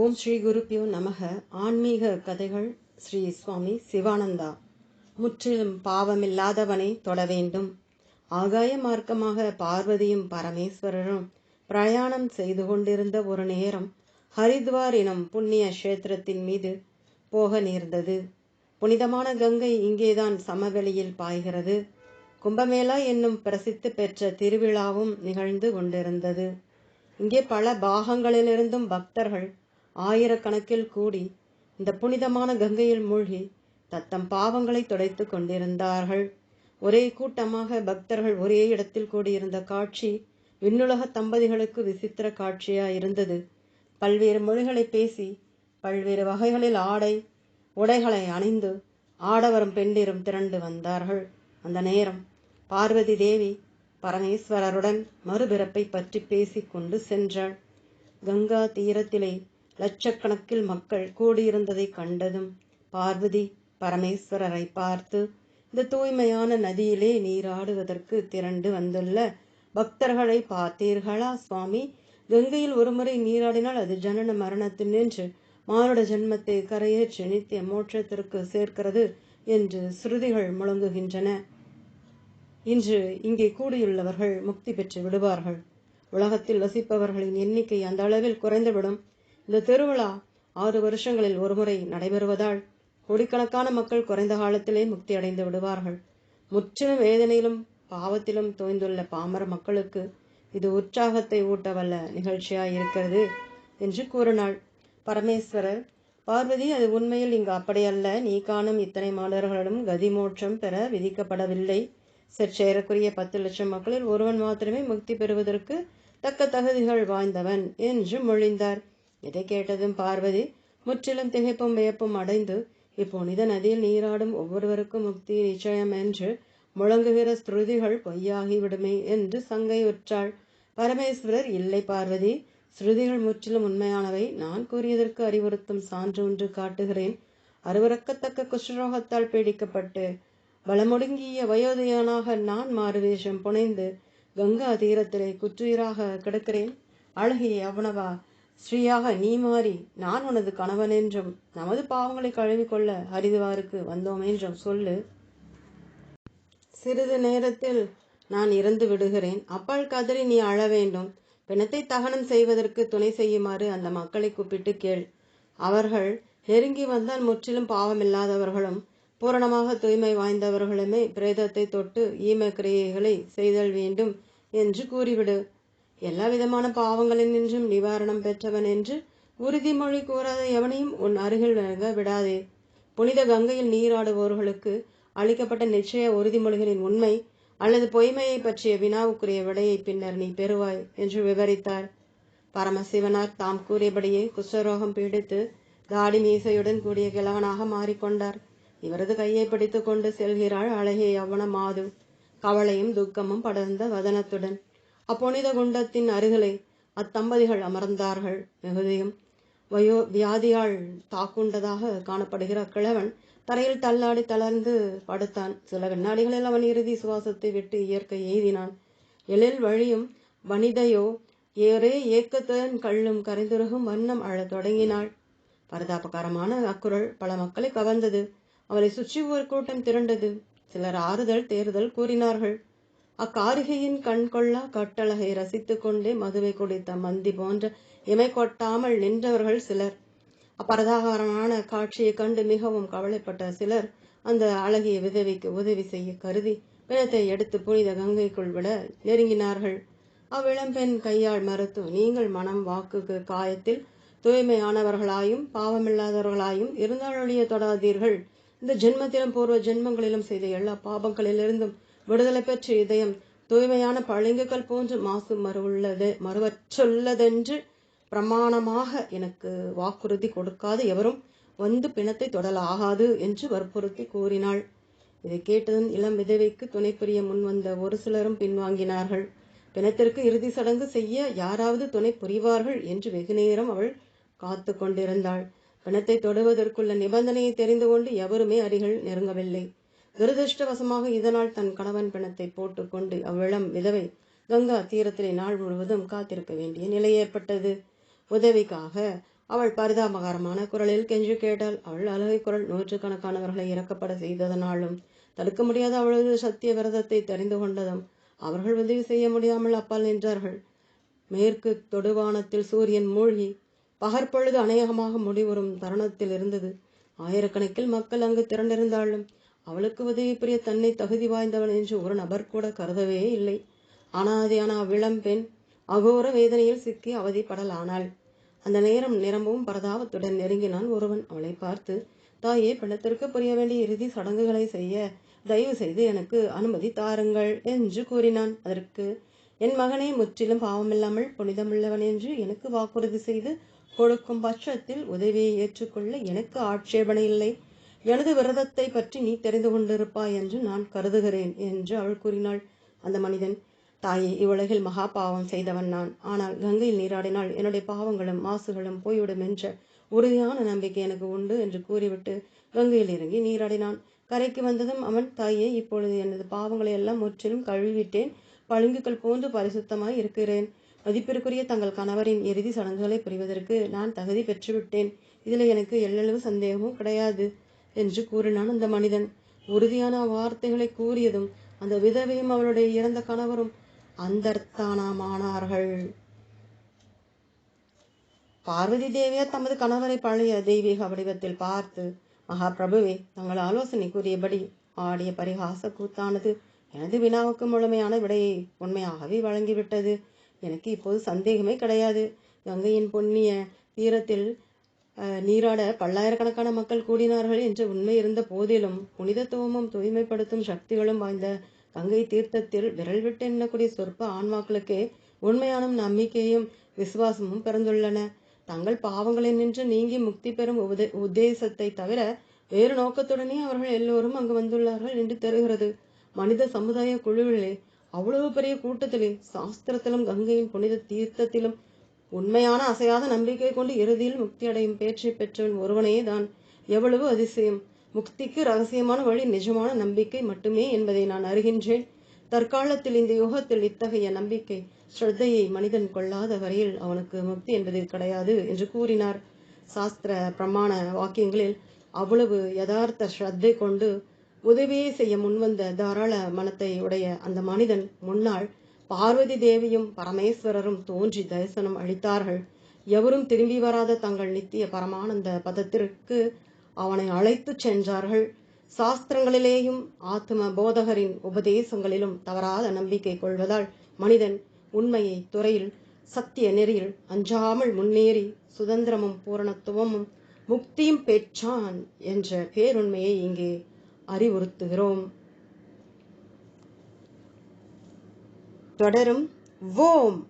ஓம் ஸ்ரீ குருப்பியோ நமக. ஆன்மீக கதைகள் ஸ்ரீ சுவாமி சிவானந்தா. முற்றிலும் பாவமில்லாதவனை தொட வேண்டும். ஆகாய மார்க்கமாக பார்வதியும் பரமேஸ்வரரும் பிரயாணம் செய்து கொண்டிருந்த ஒரு நேரம் ஹரித்வார் எனும் புண்ணிய கஷேத்திரத்தின் மீது போக நேர்ந்தது. புனிதமான கங்கை இங்கேதான் சமவெளியில் பாய்கிறது. கும்பமேளா என்னும் பிரசித்தி பெற்ற திருவிழாவும் நிகழ்ந்து கொண்டிருந்தது. இங்கே பல பாகங்களிலிருந்தும் பக்தர்கள் ஆயிரக்கணக்கில் கூடி இந்த புனிதமான கங்கையில் மூழ்கி தத்தம் பாவங்களை துடைத்துக் கொண்டிருந்தார்கள். ஒரே கூட்டமாக பக்தர்கள் ஒரே இடத்தில் கூடியிருந்த காட்சி விண்ணுலக தம்பதிகளுக்கு விசித்திர காட்சியாக இருந்தது. பல்வேறு மொழிகளை பேசி பல்வேறு வகைகளில் ஆடை உடைகளை அணிந்து ஆடவரும் பெண்டிரும் திரண்டு வந்தார்கள். அந்த நேரம் பார்வதி தேவி பரமேஸ்வரருடன் மறுபிறப்பை பற்றி பேசி கொண்டு சென்றாள். கங்கா தீரத்திலே லட்சக்கணக்கில் மக்கள் கூடியிருந்ததை கண்டதும் பார்வதி பரமேஸ்வரரை பார்த்து இந்த தூய்மையான நதியிலே நீராடுவதற்கு திரண்டு வந்துள்ள பக்தர்களை பார்த்தீர்களா சுவாமி? கங்கையில் ஒருமுறை நீராடினால் அது ஜனன மரணத்தில் நின்று மானுட ஜென்மத்தை கரையேற்றி நித்திய மோட்சத்திற்கு சேர்க்கிறது என்று ஸ்ருதிகள் முழங்குகின்றன. இன்று இங்கே கூடியுள்ளவர்கள் முக்தி பெற்று விடுவார்கள். உலகத்தில் வசிப்பவர்களின் எண்ணிக்கை அந்த அளவில் குறைந்துவிடும். இந்த திருவிழா ஆறு வருஷங்களில் ஒருமுறை நடைபெறுவதால் கோடிக்கணக்கான மக்கள் குறைந்த காலத்திலே முக்தி அடைந்து விடுவார்கள். முற்றிலும் வேதனையிலும் பாவத்திலும் தோய்ந்துள்ள பாமர மக்களுக்கு இது உற்சாகத்தை ஊட்டவல்ல நிகழ்ச்சியாய் இருக்கிறது என்று கூறினாள். பரமேஸ்வரர் பார்வதி அது உண்மையில் இங்கு அப்படியல்ல. நீ காணும் இத்தனை மாணவர்களிடம் கதி மோட்சம் பெற விதிக்கப்படவில்லை. சற்றேறக்குரிய பத்து லட்சம் மக்களில் ஒருவன் மாத்திரமே முக்தி பெறுவதற்கு தக்க தகுதிகள் வாய்ந்தவன் என்று மொழிந்தார். இதை கேட்டதும் பார்வதி முற்றிலும் திகைப்பும் வியப்பும் அடைந்து இப்புனித நதியில் நீராடும் ஒவ்வொருவருக்கும் முக்தி நிச்சயம் என்று முழங்குகிற ஸ்ருதிகள் பொய்யாகிவிடுமே என்று சங்கை உற்றாள். பரமேஸ்வரர் இல்லை பார்வதி ஸ்ருதிகள் முற்றிலும் உண்மையானவை. நான் கூறியதற்கு அறிவுறுத்தும் சான்று ஒன்று காட்டுகிறேன். அருவறக்கத்தக்க குஷ்ரோகத்தால் பீடிக்கப்பட்டு பலமுடுங்கிய வயோதிகனாக நான் மாறுவேஷம் புனைந்து கங்கா தீரத்திலே குற்றுயிராக கிடக்கிறேன். அழகிய அவனவா ஸ்ரீயாக நீ மாறி நான் உனது கணவன் என்றும் நமது பாவங்களை கழுவிக்கொள்ள ஹரிதுவாருக்கு வந்தோம் என்றும் சொல்லு. சிறிது நேரத்தில் நான் இறந்து விடுகிறேன். அப்பால் கதறி நீ அழ வேண்டும். பிணத்தை தகனம் செய்வதற்கு துணை செய்யுமாறு அந்த மக்களை கூப்பிட்டு கேள். அவர்கள் நெருங்கி வந்தால் முற்றிலும் பாவமில்லாதவர்களும் பூரணமாக தூய்மை வாய்ந்தவர்களுமே பிரேதத்தை தொட்டு ஈம கிரியைகளை செய்தல் வேண்டும் என்று கூறிவிடு. எல்லா விதமான பாவங்களின் நின்றும் நிவாரணம் பெற்றவன் என்று உறுதிமொழி கூறாத எவனையும் உன் அருகில் விடாதே. புனித கங்கையில் நீராடுபவர்களுக்கு அளிக்கப்பட்ட நிச்சய உறுதிமொழிகளின் உண்மை அல்லது பொய்மையை பற்றிய வினாவுக்குரிய விடையை பின்னர் நீ பெறுவாய் என்று விவரித்தார். பரமசிவனார் தாம் கூறியபடியே குஷ்டரோகம் பீடித்து தாடி மீசையுடன் கூடிய கிழவனாக மாறிக்கொண்டார். இவரது கையை பிடித்து கொண்டு செல்கிறாள் அழகிய யவன மாது. கவலையும் துக்கமும் படர்ந்த வதனத்துடன். அப்புனித குண்டத்தின் அருகிலே அத்தம்பதிகள் அமர்ந்தார்கள். மிகுதியும் வயோ வியாதியால் தாக்குண்டதாக காணப்படுகிற கிழவன் தரையில் தள்ளாடி தளர்ந்து படுத்தான். சில கண்ணாடிகளில் அவன் இறுதி சுவாசத்தை விட்டு இயற்கை எய்தினான். எழில் வழியும் வனிதையோ ஏறே ஏக்கத்துடன் கள்ளும் கரைந்துருகும் வண்ணம் அழத் தொடங்கினாள். பரிதாபகரமான அக்குரல் பல மக்களை கவர்ந்தது. அவளை சுற்றி ஒரு கூட்டம் திரண்டது. சிலர் ஆறுதல் தேறுதல் கூறினார்கள். அக்காரிகையின் கண் கொள்ளா கட்டழகை ரசித்துக் கொண்டே மதுவை குடித்த மந்தி போன்ற இமை கொட்டாமல் நின்றவர்கள் சிலர். அப்பரதாகரமான காட்சியை கண்டு மிகவும் கவலைப்பட்ட சிலர் அந்த அழகிய விதவிக்கு உதவி செய்ய கருதி பிணத்தை எடுத்து புனித கங்கைக்குள் விட நெருங்கினார்கள். அவ்விளம்பெண் கையால் மறுத்து நீங்கள் மனம் வாக்குக்கு காயத்தில் தூய்மையானவர்களாயும் பாவமில்லாதவர்களாயும் இருந்தாலொழிய தொடாதீர்கள். இந்த ஜென்மத்திலும் பூர்வ ஜென்மங்களிலும் செய்த எல்லா பாபங்களிலிருந்தும் விடுதலை பெற்ற இதயம் தூய்மையான பளிங்குகள் போன்று மாசு மறுவுள்ளது மறுவற்றுள்ளதென்று பிரமாணமாக எனக்கு வாக்குறுதி கொடுக்காது. எவரும் வந்து பிணத்தை தொடலாகாது என்று வற்புறுத்தி கூறினாள். இதை கேட்டதும் இளம் விதவைக்கு துணை புரிய முன்வந்த ஒரு சிலரும் பின்வாங்கினார்கள். பிணத்திற்கு இறுதி சடங்கு செய்ய யாராவது துணை புரிவார்கள் என்று வெகுநேரம் அவள் காத்து கொண்டிருந்தாள் பிணத்தை தொடுவதற்குள்ள நிபந்தனையை தெரிந்து கொண்டு எவருமே அருகில் நெருங்கவில்லை. துரதிருஷ்டவசமாக இதனால் தன் கணவன் பிணத்தை போட்டுக்கொண்டு அவ்விளம் விதவை கங்கா தீரத்திலே நாள் முழுவதும் காத்திருக்க வேண்டிய நிலை ஏற்பட்டது. உதவிக்காக அவள் பரிதாபகரமான குரலில் கெஞ்சு கேட்டாள். அவள் அழுகை குரல் நூற்றுக்கணக்கானவர்களை இறக்கப்பட செய்ததனாலும் தடுக்க முடியாத அவளது சத்திய விரதத்தை தெரிந்து கொண்டதும் அவர்கள் உதவி செய்ய முடியாமல் அப்பால் நின்றார்கள். மேற்கு தொடுவானத்தில் சூரியன் மூழ்கி பகற்பொழுது அநேகமாக முடிவரும் தருணத்தில் இருந்தது. ஆயிரக்கணக்கில் மக்கள் அங்கு திரண்டிருந்தாலும் அவளுக்கு உதவி புரிய தன்னை தகுதி வாய்ந்தவன் என்று ஒரு நபர் கூட கருதவே இல்லை. அனாதியான அவ்விளம்பெண் அகோர வேதனையில் சிக்கி அவதிப்படலானாள். அந்த நேரம் நிரம்பவும் பரதாபத்துடன் நெருங்கினான் ஒருவன். அவளை பார்த்து தாயே பிணத்திற்கு புரிய வேண்டிய இறுதி சடங்குகளை செய்ய தயவு செய்து எனக்கு அனுமதி தாருங்கள் என்று கூறினான். அதற்கு என் மகனே முற்றிலும் பாவமில்லாமல் புனிதமுள்ளவன் என்று எனக்கு வாக்குறுதி செய்து கொடுக்கும் பட்சத்தில் உதவியை ஏற்றுக்கொள்ள எனக்கு ஆட்சேபனை இல்லை. எனது விரதத்தை பற்றி நீ தெரிந்து கொண்டிருப்பாய் என்று நான் கருதுகிறேன் என்று அவள் கூறினாள். அந்த மனிதன் தாயே இவ்வுலகில் மகா பாவம் செய்தவன் நான். ஆனால் கங்கையில் நீராடினால் என்னுடைய பாவங்களும் மாசுகளும் போய்விடும் என்ற உறுதியான நம்பிக்கை எனக்கு உண்டு என்று கூறிவிட்டு கங்கையில் இறங்கி நீராடினான். கரைக்கு வந்ததும் அவன் தாயே இப்பொழுது எனது பாவங்களை எல்லாம் முற்றிலும் கழுவிவிட்டேன். பழுங்குகள் போன்று பரிசுத்தமாய் இருக்கிறேன். மதிப்பிற்குரிய தங்கள் கணவரின் இறுதி சடங்குகளை புரிவதற்கு நான் தகுதி பெற்றுவிட்டேன். இதில் எனக்கு எள்ளளவு சந்தேகமும் கிடையாது. என்று கூறினான் அந்த மனிதன். உறுதியான வார்த்தைகளை கூறியதும் அந்த விதவையும் அவளுடைய இறந்த கணவரும் அந்தர்த்தானமானார்கள் பார்வதி தேவியார் தமது கணவரை பழைய தெய்வீக வடிவத்தில் பார்த்து மகாபிரபுவே தங்கள் ஆலோசனை கூறியபடி ஆடிய பரிகாச கூத்தானது எனது வினாவுக்கு முழுமையான விடையை உண்மையாகவே வழங்கிவிட்டது. எனக்கு இப்போது சந்தேகமே கிடையாது. கங்கையின் பொன்னிய தீரத்தில் நீராட பல்லாயிரக்கணக்கான மக்கள் கூடினார்கள் என்ற உண்மை இருந்த போதிலும் புனிதத்துவமும் தூய்மைப்படுத்தும் சக்திகளும் வாய்ந்த கங்கை தீர்த்தத்தில் விரல் விட்டு எண்ணக்கூடிய சொற்ப ஆன்மாக்களுக்கே உண்மையான நம்பிக்கையும் விசுவாசமும் பிறந்துள்ளன. தங்கள் பாவங்களை நின்று நீங்கி முக்தி பெறும் உதே உத்தேசத்தை தவிர வேறு நோக்கத்துடனே அவர்கள் எல்லோரும் அங்கு வந்துள்ளார்கள் என்று தெரிகிறது. மனித சமுதாய குழுவிலே அவ்வளவு பெரிய கூட்டத்திலே சாஸ்திரத்திலும் கங்கையின் புனித தீர்த்தத்திலும் உண்மையான அசையாத நம்பிக்கை கொண்டு இறுதியில் முக்தி அடையும் பேச்சை பெற்றவன் ஒருவனே தான். எவ்வளவு அதிசயம். முக்திக்கு ரகசியமான வழி நிஜமான நம்பிக்கை மட்டுமே என்பதை நான் அறிகின்றேன். தற்காலத்தில் இந்த யுகத்தில் இத்தகைய நம்பிக்கை ஸ்ரத்தையை மனிதன் கொள்ளாத வரையில் அவனுக்கு முக்தி என்பது கிடையாது என்று கூறினார். சாஸ்திர பிரமாண வாக்கியங்களில் அவ்வளவு யதார்த்த ஸ்ரத்தை கொண்டு உதவியை செய்ய முன்வந்த தாராள மனத்தை உடைய அந்த மனிதன் முன்னாள் பார்வதி தேவியும் பரமேஸ்வரரும் தோன்றி தரிசனம் அளித்தார்கள். எவரும் திரும்பி வராத தங்கள் நித்திய பரமானந்த பதத்திற்கு அவனை அழைத்துச் சென்றார்கள். சாஸ்திரங்களிலேயும் ஆத்ம போதகரின் உபதேசங்களிலும் தவறாத நம்பிக்கை கொள்வதால் மனிதன் உண்மையை துறையில் சத்திய நெறியில் அஞ்சாமல் முன்னேறி சுதந்திரமும் பூரணத்துவமும் முக்தியும் பெற்றான் என்ற பேருண்மையை இங்கே அறிவுறுத்துகிறோம். தொடரும். ஓம்!